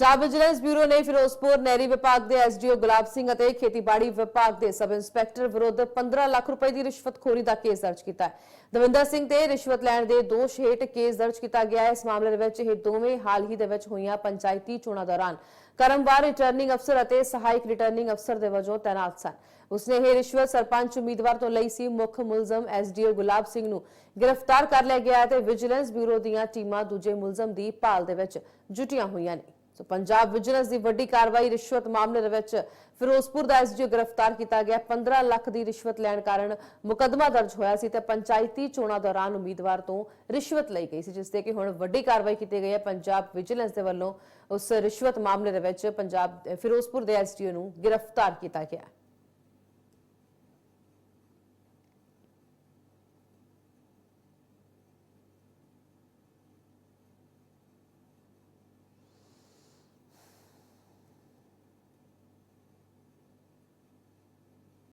Punjab vigilance bureau ਨੇ ਫਿਰੋਜ਼ਪੁਰ ਨਹਿਰੀ ਵਿਭਾਗ ਦੇ ਐਸਡੀਓ ਗੁਲਾਬ ਸਿੰਘ ਅਤੇ ਖੇਤੀਬਾੜੀ ਵਿਭਾਗ ਦੇ ਸਬ ਇੰਸਪੈਕਟਰ ਵਿਰੁੱਧ 15 ਲੱਖ ਰੁਪਏ ਦੀ ਰਿਸ਼ਵਤਖੋਰੀ ਦਾ ਕੇਸ ਦਰਜ ਕੀਤਾ ਹੈ। ਦਵਿੰਦਰ ਸਿੰਘ ਤੇ ਰਿਸ਼ਵਤ ਲੈਣ ਦੇ ਦੋਸ਼ ਹੇਠ ਕੇਸ ਦਰਜ ਕੀਤਾ ਗਿਆ ਹੈ। ਇਸ ਮਾਮਲੇ ਦੇ ਵਿੱਚ ਇਹ ਦੋਵੇਂ ਹਾਲ ਹੀ ਦੇ ਵਿੱਚ ਹੋਈਆਂ ਪੰਚਾਇਤੀ ਚੋਣਾਂ ਦੌਰਾਨ ਕਰਮਵਾਰ ਰਿਟਰਨਿੰਗ ਅਫਸਰ ਅਤੇ ਸਹਾਇਕ ਰਿਟਰਨਿੰਗ ਅਫਸਰ ਦੇ ਵਜੋਂ ਤਾਇਨਾਤ ਸਨ। ਉਸਨੇ ਇਹ ਰਿਸ਼ਵਤ ਸਰਪੰਚ ਉਮੀਦਵਾਰ ਤੋਂ ਲਈ ਸੀ। ਮੁੱਖ ਮੁਲਜ਼ਮ ਐਸਡੀਓ ਗੁਲਾਬ ਸਿੰਘ ਨੂੰ ਗ੍ਰਿਫਤਾਰ ਕਰ ਲਿਆ ਗਿਆ ਹੈ ਤੇ ਵਿਜੀਲੈਂਸ ਬਿਊਰੋ ਦੀਆਂ ਟੀਮਾਂ ਦੂਜੇ ਮੁਲਜ਼ਮ ਦੀ ਭਾਲ ਦੇ ਵਿੱਚ ਜੁਟੀਆਂ ਹੋਈਆਂ ਨੇ। ਸੋ ਪੰਜਾਬ ਵਿਜੀਲੈਂਸ ਦੀ ਵੱਡੀ ਕਾਰਵਾਈ ਰਿਸ਼ਵਤ ਮਾਮਲੇ ਦੇ ਵਿੱਚ ਫਿਰੋਜ਼ਪੁਰ ਦਾ ਐਸਡੀਓ ਗ੍ਰਿਫਤਾਰ ਕੀਤਾ ਗਿਆ। 15 ਲੱਖ ਦੀ ਰਿਸ਼ਵਤ ਲੈਣ ਕਾਰਨ ਮੁਕੱਦਮਾ ਦਰਜ ਹੋਇਆ ਸੀ ਤੇ ਪੰਚਾਇਤੀ ਚੋਣਾਂ ਦੌਰਾਨ ਉਮੀਦਵਾਰ ਤੋਂ ਰਿਸ਼ਵਤ ਲਈ ਗਈ ਸੀ, ਜਿਸ ਤੇ ਕਿ ਹੁਣ ਵੱਡੀ ਕਾਰਵਾਈ ਕੀਤੀ ਗਈ ਹੈ। ਪੰਜਾਬ ਵਿਜੀਲੈਂਸ ਦੇ ਵੱਲੋਂ ਉਸ ਰਿਸ਼ਵਤ ਮਾਮਲੇ ਦੇ ਵਿੱਚ ਪੰਜਾਬ, ਫਿਰੋਜ਼ਪੁਰ ਦੇ ਐਸਡੀਓ ਨੂੰ ਗ੍ਰਿਫਤਾਰ ਕੀਤਾ ਗਿਆ।